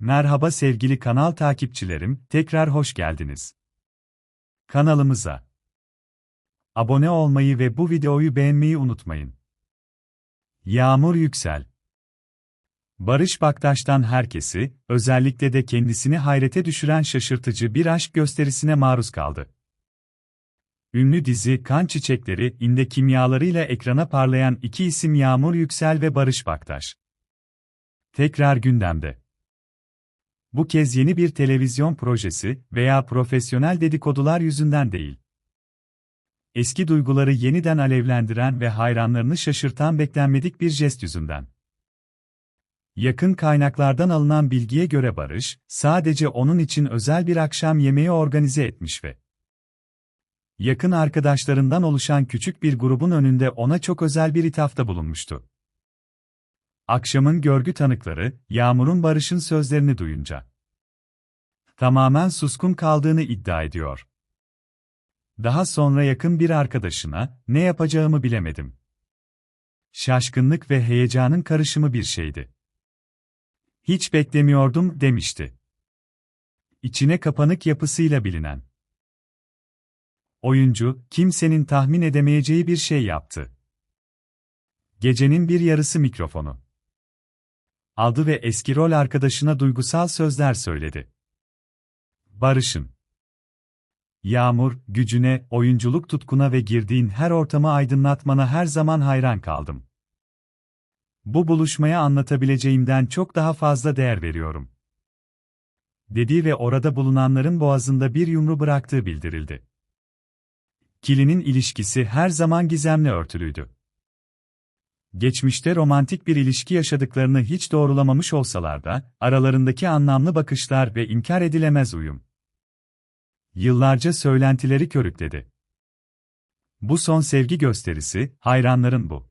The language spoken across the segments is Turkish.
Merhaba sevgili kanal takipçilerim, tekrar hoş geldiniz. Kanalımıza abone olmayı ve bu videoyu beğenmeyi unutmayın. Yağmur Yüksel Barış Baktaş'tan herkesi, özellikle de kendisini hayrete düşüren şaşırtıcı bir aşk gösterisine maruz kaldı. Ünlü dizi Kan Çiçekleri inde kimyalarıyla ekrana parlayan iki isim Yağmur Yüksel ve Barış Baktaş. Tekrar gündemde. Bu kez yeni bir televizyon projesi veya profesyonel dedikodular yüzünden değil. Eski duyguları yeniden alevlendiren ve hayranlarını şaşırtan beklenmedik bir jest yüzünden. Yakın kaynaklardan alınan bilgiye göre Barış, sadece onun için özel bir akşam yemeği organize etmiş ve yakın arkadaşlarından oluşan küçük bir grubun önünde ona çok özel bir ithafta bulunmuştu. Akşamın görgü tanıkları, Yağmur'un Barış'ın sözlerini duyunca tamamen suskun kaldığını iddia ediyor. Daha sonra yakın bir arkadaşına, ne yapacağımı bilemedim. Şaşkınlık ve heyecanın karışımı bir şeydi. Hiç beklemiyordum, demişti. İçine kapanık yapısıyla bilinen. Oyuncu, kimsenin tahmin edemeyeceği bir şey yaptı. Gecenin bir yarısı mikrofonu. Aldı ve eski rol arkadaşına duygusal sözler söyledi. Barış'ın Yağmur, gücüne, oyunculuk tutkuna ve girdiğin her ortamı aydınlatmana her zaman hayran kaldım. Bu buluşmaya anlatabileceğimden çok daha fazla değer veriyorum. Dedi ve orada bulunanların boğazında bir yumru bıraktığı bildirildi. Kilinin ilişkisi her zaman gizemle örtülüydü. Geçmişte romantik bir ilişki yaşadıklarını hiç doğrulamamış olsalar da, aralarındaki anlamlı bakışlar ve inkar edilemez uyum. Yıllarca söylentileri körükledi. Bu son sevgi gösterisi, hayranların bu.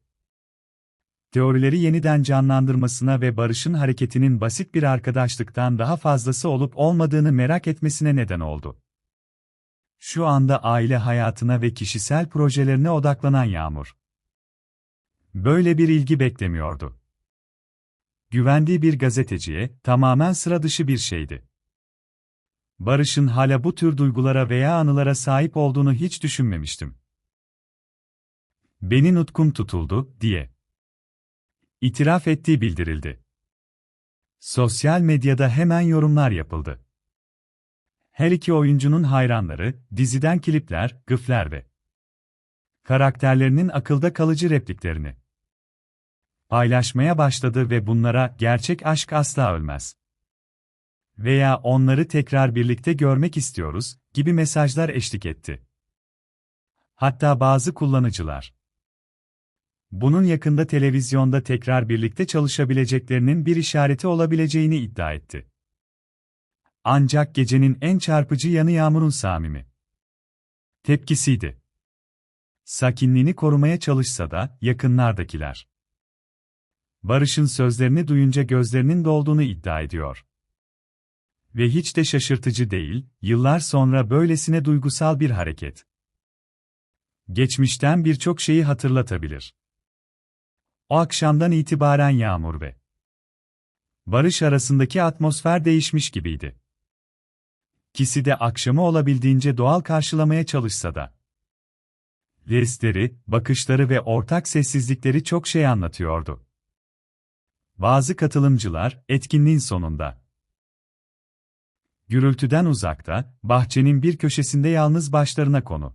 Teorileri yeniden canlandırmasına ve Barış'ın hareketinin basit bir arkadaşlıktan daha fazlası olup olmadığını merak etmesine neden oldu. Şu anda aile hayatına ve kişisel projelerine odaklanan Yağmur. Böyle bir ilgi beklemiyordu. Güvendiği bir gazeteciye tamamen sıra dışı bir şeydi. Barış'ın hala bu tür duygulara veya anılara sahip olduğunu hiç düşünmemiştim. Beni nutkum tutuldu, diye. İtiraf ettiği bildirildi. Sosyal medyada hemen yorumlar yapıldı. Her iki oyuncunun hayranları, diziden klipler, gıfler ve karakterlerinin akılda kalıcı repliklerini paylaşmaya başladı ve bunlara gerçek aşk asla ölmez veya onları tekrar birlikte görmek istiyoruz gibi mesajlar eşlik etti. Hatta bazı kullanıcılar bunun yakında televizyonda tekrar birlikte çalışabileceklerinin bir işareti olabileceğini iddia etti. Ancak gecenin en çarpıcı yanı Yağmur'un samimi tepkisiydi. Sakinliğini korumaya çalışsa da yakınlardakiler Barış'ın sözlerini duyunca gözlerinin dolduğunu iddia ediyor. Ve hiç de şaşırtıcı değil, yıllar sonra böylesine duygusal bir hareket. Geçmişten birçok şeyi hatırlatabilir. O akşamdan itibaren Yağmur ve Barış arasındaki atmosfer değişmiş gibiydi. İkisi de akşamı olabildiğince doğal karşılamaya çalışsa da. Jestleri, bakışları ve ortak sessizlikleri çok şey anlatıyordu. Bazı katılımcılar, etkinliğin sonunda Gürültüden uzakta, bahçenin bir köşesinde yalnız başlarına konu.